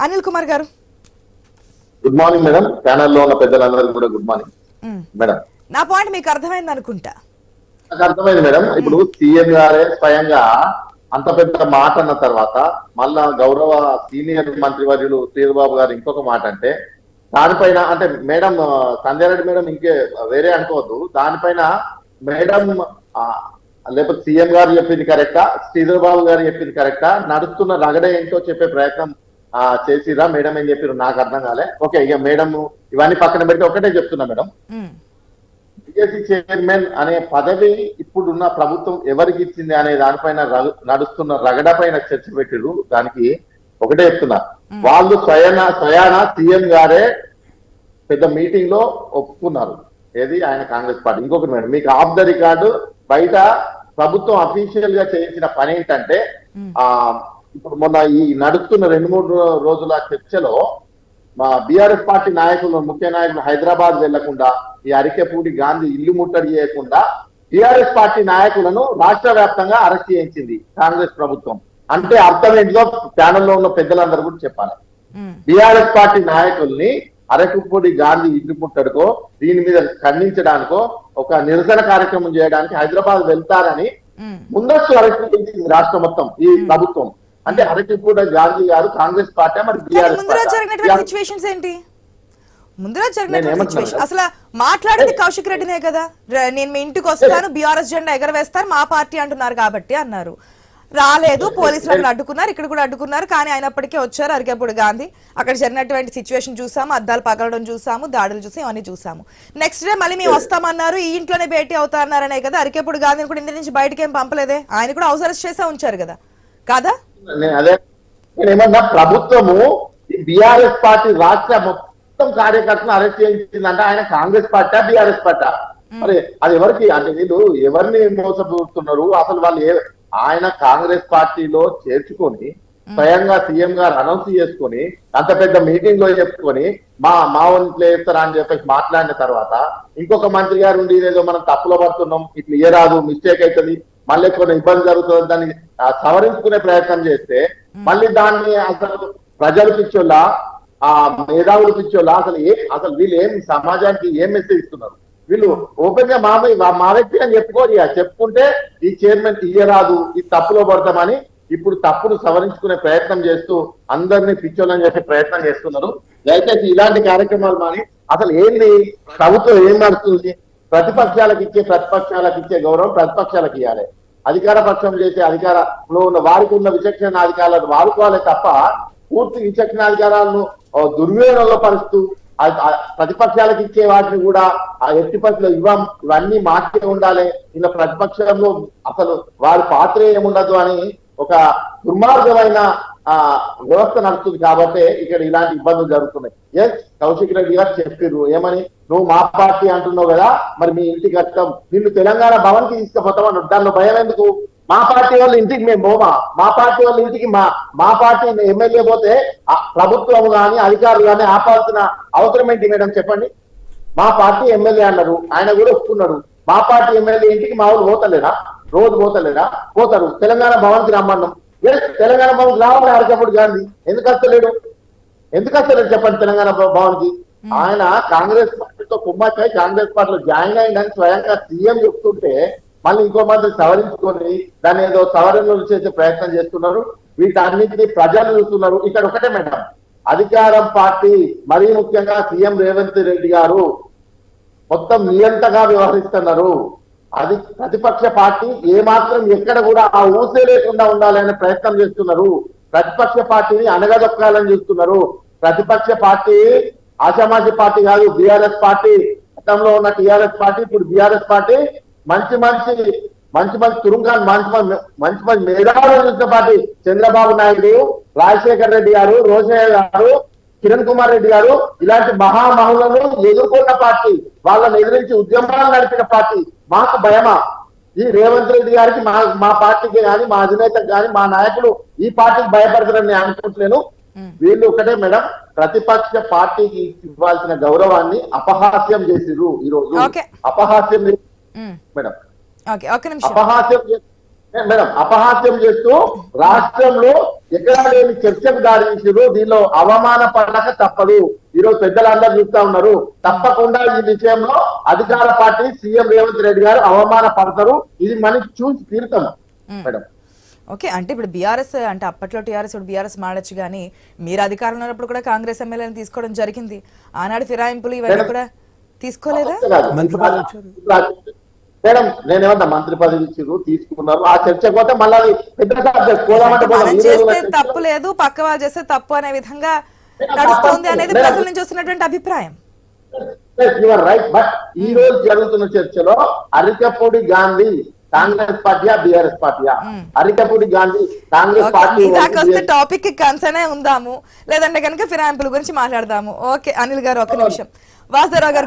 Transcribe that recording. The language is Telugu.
అనిల్ కుమార్ గారు. గుడ్ మార్నింగ్ మేడం ప్యానల్లో ఉన్న పెద్దలందరికీ కూడా గుడ్ మార్నింగ్. మేడం నా పాయింట్ మీకు అర్థమైంది అనుకుంటా. నాకు అర్థమైంది మేడం ఇప్పుడు సీఎం గారే స్వయంగా అంత పెద్ద మాట అన్న తర్వాత మళ్ళా గౌరవ సీనియర్ మంత్రి వర్యులు శ్రీబాబు గారు ఇంకొక మాట అంటే దానిపైన అంటే మేడం ఆ, సంజయ్ రెడ్డి మేడం ఇంకే వేరే అనుకోవద్దు. దానిపైన మేడం లేకపోతే సీఎం గారు చెప్పింది కరెక్టా శ్రీధర్ బాబు గారు చెప్పింది కరెక్టా నడుస్తున్న రగడ ఏంటో చెప్పే ప్రయత్నం చేసిరా మేడం ఏం చెప్పారు నాకు అర్థం కాలే. ఓకే ఇక మేడం ఇవన్నీ పక్కన పెట్టి ఒకటే చెప్తున్నా మేడం. బిజెపి చైర్మన్ అనే పదవి ఇప్పుడున్న ప్రభుత్వం ఎవరికి ఇచ్చింది అనే దానిపైన నడుస్తున్న రగడ పైన చర్చ పెట్టిరు దానికి ఒకటే చెప్తున్నా. వాళ్ళు స్వయన స్వయాన సీఎం గారే పెద్ద మీటింగ్లో ఒప్పుకున్నారు. ఏది? ఆయన కాంగ్రెస్ పార్టీ. ఇంకొకటి మేడం మీకు ఆఫ్ ద రికార్డు బయట ప్రభుత్వం అఫీషియల్గా చేయించిన పని ఏంటంటే ఆ ఇప్పుడు మొన్న ఈ నడుస్తున్న రెండు మూడు రోజుల చర్చలో మా బీఆర్ఎస్ పార్టీ నాయకులు ముఖ్య నాయకులు హైదరాబాద్ వెళ్ళకుండా ఈ అరికెపూడి గాంధీ ఇల్లు ముట్టడి చేయకుండా బీఆర్ఎస్ పార్టీ నాయకులను రాష్ట్ర వ్యాప్తంగా అరెస్ట్ చేయించింది కాంగ్రెస్ ప్రభుత్వం అంటే అర్థం ఏంటిదో ప్యానెల్లో ఉన్న పెద్దలందరూ కూడా చెప్పాలి. బీఆర్ఎస్ పార్టీ నాయకుల్ని అరకుపూడి గాంధీ ఇంటి ముట్టడికో దీని మీద ఖండించడానికో ఒక నిరసన కార్యక్రమం చేయడానికి హైదరాబాద్ వెళ్తారని. ముందస్తు అరెస్ట్ చేసింది రాష్ట్రం మొత్తం ఈ ప్రభుత్వం అంటే అరకుపూడి గాంధీ గారు కాంగ్రెస్ పార్టీ మరి బీఆర్ఎస్ ఏంటి? జరిగినటువంటి అసలు మాట్లాడింది కౌశిక్ రెడ్డినే కదా. నేను మీ ఇంటికి వస్తాను బీఆర్ఎస్ జెండా ఎగరవేస్తారు మా పార్టీ అంటున్నారు కాబట్టి అన్నారు. రాలేదు పోలీసులు అక్కడ అడ్డుకున్నారు ఇక్కడ కూడా అడ్డుకున్నారు కానీ అయినప్పటికీ వచ్చారు అరికెప్పుడు గాంధీ. అక్కడ జరిగినటువంటి సిచ్యువేషన్ చూసాము అద్దాలు పగలడం చూసాము దాడులు చూసాము ఇవన్నీ చూసాము. నెక్స్ట్ డే మళ్ళీ మేము వస్తామన్నారు ఈ ఇంట్లోనే భేటీ అవుతారన్నారనే కదా అరికెప్పుడు గాంధీని కూడా ఇంటి నుంచి బయటకి ఏం పంపలేదే? ఆయన కూడా అరెస్ట్ చేసే ఉంచారు కదా. కాదా? నేను అదే నేను ఏమన్నా ప్రభుత్వము బీఆర్ఎస్ పార్టీ రాష్ట్ర మొత్తం కార్యకర్తను అరెస్ట్ చేయించిందంటే ఆయన కాంగ్రెస్ పార్టీ బీఆర్ఎస్ పార్టీ మరి అది ఎవరికి అంటే వీళ్ళు ఎవరిని మోసపోతున్నారు? అసలు వాళ్ళు ఆయన కాంగ్రెస్ పార్టీలో చేర్చుకొని స్వయంగా సీఎం గారు అనౌన్స్ చేసుకొని అంత పెద్ద మీటింగ్లో చెప్పుకొని మా మా ఒంట్లో వేస్తారా అని చెప్పేసి మాట్లాడిన తర్వాత ఇంకొక మంత్రి గారు ఉండి ఏదో మనం తప్పులో పడుతున్నాం ఇట్లా ఏ రాదు మిస్టేక్ అవుతుంది మళ్ళీ కొన్ని ఇబ్బంది జరుగుతుంది దాన్ని సవరించుకునే ప్రయత్నం చేస్తే మళ్ళీ దాన్ని అసలు ప్రజలు పిచ్చోళ్ళ ఆ మేధావులు పిచ్చోళ్ళ అసలు ఏ అసలు వీళ్ళు ఏం సమాజానికి ఏం మెసేజ్ ఇస్తున్నారు? వీళ్ళు ఓపెన్గా మా మా- వ్యక్తి అని చెప్పుకోరు చెప్పుకుంటే ఈ చైర్మన్ తీయరాదు ఈ తప్పులో పడతామని ఇప్పుడు తప్పును సవరించుకునే ప్రయత్నం చేస్తూ అందరినీ పిచ్చోళ్ళని చెప్పే ప్రయత్నం చేస్తున్నారు. దయచేసి ఇలాంటి కార్యక్రమాలు మాని అసలు ఏంది? ప్రభుత్వం ఏం నడుస్తుంది? ప్రతిపక్షాలకు ఇచ్చే ప్రతిపక్షాలకు ఇచ్చే గౌరవం ప్రతిపక్షాలకు ఇవ్వాలి అధికార పక్షం చేసే అధికారంలో ఉన్న వారికి ఉన్న విచక్షణ అధికారాలను వాడుకోవాలి తప్ప పూర్తి విచక్షణ అధికారాలను దుర్వినియోగంలో పరుస్తూ ఆ- ప్రతిపక్షాలకు ఇచ్చే వాటిని కూడా ఆ ఎట్టి పరిస్థితుల్లో ఇవ్వం ఇవన్నీ మాకే ఉండాలి. ఇలా ప్రతిపక్షంలో అసలు వారి పాత్ర ఏముండదు అని ఒక దుర్మార్గమైన ఆ వ్యవస్థ నడుస్తుంది కాబట్టి ఇక్కడ ఇలాంటి ఇబ్బందులు జరుగుతున్నాయి. ఎస్ కౌశిక్ రెడ్డి గారు చెప్పారు ఏమని? నువ్వు మా పార్టీ అంటున్నావు కదా మరి మీ ఇంటికి వస్తాం నిన్ను తెలంగాణ భవన్కి తీసుకుపోతామని దానిలో భయం ఎందుకు? మా పార్టీ వాళ్ళ ఇంటికి మేము పోమా? మా పార్టీ వాళ్ళ ఇంటికి మా మా పార్టీ ఎమ్మెల్యే పోతే ప్రభుత్వం గాని అధికారులు కానీ ఆపాల్సిన అవసరం ఏంటి మేడం చెప్పండి? మా పార్టీ ఎమ్మెల్యే అన్నారు. ఆయన కూడా ఒప్పుకున్నాడు. మా పార్టీ ఎమ్మెల్యే ఇంటికి మా ఊరు పోతలేరా రోజు పోతలేరా పోతారు. తెలంగాణ భవన్కి రమ్మన్నాం. తెలంగాణ భవన్ రావాలి అరకప్పుడు గాంధీ. ఎందుకు వస్తలేడు ఎందుకు వస్తలేడు చెప్పండి తెలంగాణ భ- భవన్కి ఆయన కాంగ్రెస్ పార్టీతో కుమ్మక్కై కాంగ్రెస్ పార్టీలో జాయిన్ అయిందని స్వయంగా సీఎం చెప్తుంటే మళ్ళీ ఇంకో మంది సవరించుకొని దాన్ని ఏదో సవరణలు చేసే ప్రయత్నం చేస్తున్నారు. వీటన్నిటిని ప్రజలు చూస్తున్నారు. ఇక్కడ ఒకటే మేడం. అధికారం పార్టీ మరీ ముఖ్యంగా సీఎం రేవంత్ రెడ్డి గారు మొత్తం నియంతగా వ్యవహరిస్తున్నారు. అది ప్రతిపక్ష పార్టీ ఏ మాత్రం ఎక్కడ కూడా ఆ ఊసే లేకుండా ఉండాలనే ప్రయత్నం చేస్తున్నారు. ప్రతిపక్ష పార్టీని అనగదొక్కాలని చూస్తున్నారు. ప్రతిపక్ష పార్టీ ఆశామాషి పార్టీ కాదు బీఆర్ఎస్ పార్టీ. గతంలో ఉన్న టీఆర్ఎస్ పార్టీ ఇప్పుడు బీఆర్ఎస్ పార్టీ. మంచి మంచి మంచి మంచి తురుంగాన్ని మంచి మంచి మంచి మంచి మేధావులు చూసిన పార్టీ. చంద్రబాబు నాయుడు రాజశేఖర్ రెడ్డి గారు రోషయ్య గారు కిరణ్ కుమార్ రెడ్డి గారు ఇలాంటి మహామహులను ఎదుర్కొన్న పార్టీ వాళ్ళని ఎదిరించి ఉద్యమాలు నడిపిన పార్టీ. మాకు భయమా? ఈ రేవంత్ రెడ్డి గారికి మా మా పార్టీకి కానీ మా అధినేతకు కానీ మా నాయకులు ఈ పార్టీకి భయపడతారని నేను అనుకుంటలేను వీళ్ళు ఒకటే మేడం ప్రతిపక్ష పార్టీకి ఇవ్వాల్సిన గౌరవాన్ని అపహాస్యం చేసిర్రు ఈ రోజు. అపహాస్యం. మేడం. అపహాస్యం మేడం అపహాస్యం చేస్తూ రాష్ట్రంలో ఎక్కడ లేని చర్చకు దారి తీసిరు దీనిలో అవమాన పడక తప్పదు. ఈరోజు పెద్దలందరూ చూస్తా ఉన్నారు. తప్పకుండా ఈ విషయంలో అధికార పార్టీ సీఎం రేవంత్ రెడ్డి గారు అవమాన పడతారు. ఇది మనకి చూసి తీరుతాం మేడం. ఓకే అంటే ఇప్పుడు బీఆర్ఎస్ అంటే అప్పట్లో టీఆర్ఎస్ ఇప్పుడు బీఆర్ఎస్ మాడచ్చు కానీ మీరు అధికారంలో ఉన్నప్పుడు కూడా కాంగ్రెస్ ఎమ్మెల్యేని తీసుకోవడం జరిగింది. ఆనాడు ఫిరాయింపులు ఇవన్నీ. కూడా తీసుకోలేదా? మేడం నేనేమన్నా మంత్రి పదవి ఇచ్చారు తీసుకున్నారు ఆ చర్చ పోతే మళ్ళీ పెద్ద సబ్జెక్ట్ పోదామంటే తప్పు లేదు పక్క వాళ్ళు చేస్తే తప్పు అనే విధంగా నడుస్తుంది. అనేది. ప్రజల నుంచి వస్తున్నటువంటి అభిప్రాయం యువర్ రైట్ బట్ ఈ రోజు జరుగుతున్న చర్చలో అరికపూడి గాంధీ కాంగ్రెస్ పార్టీయా బీఆర్ఎస్ పార్టీయా అరికపూడి గాంధీ కాంగ్రెస్ పార్టీ దాకా వస్తే టాపిక్ కన్సర్నే ఉందాము లేదంటే కనుక ఫిరాయింపుల గురించి మాట్లాడదాము ఓకే అనిల్ గారు ఒక నిమిషం వాసుదేవరావు గారు.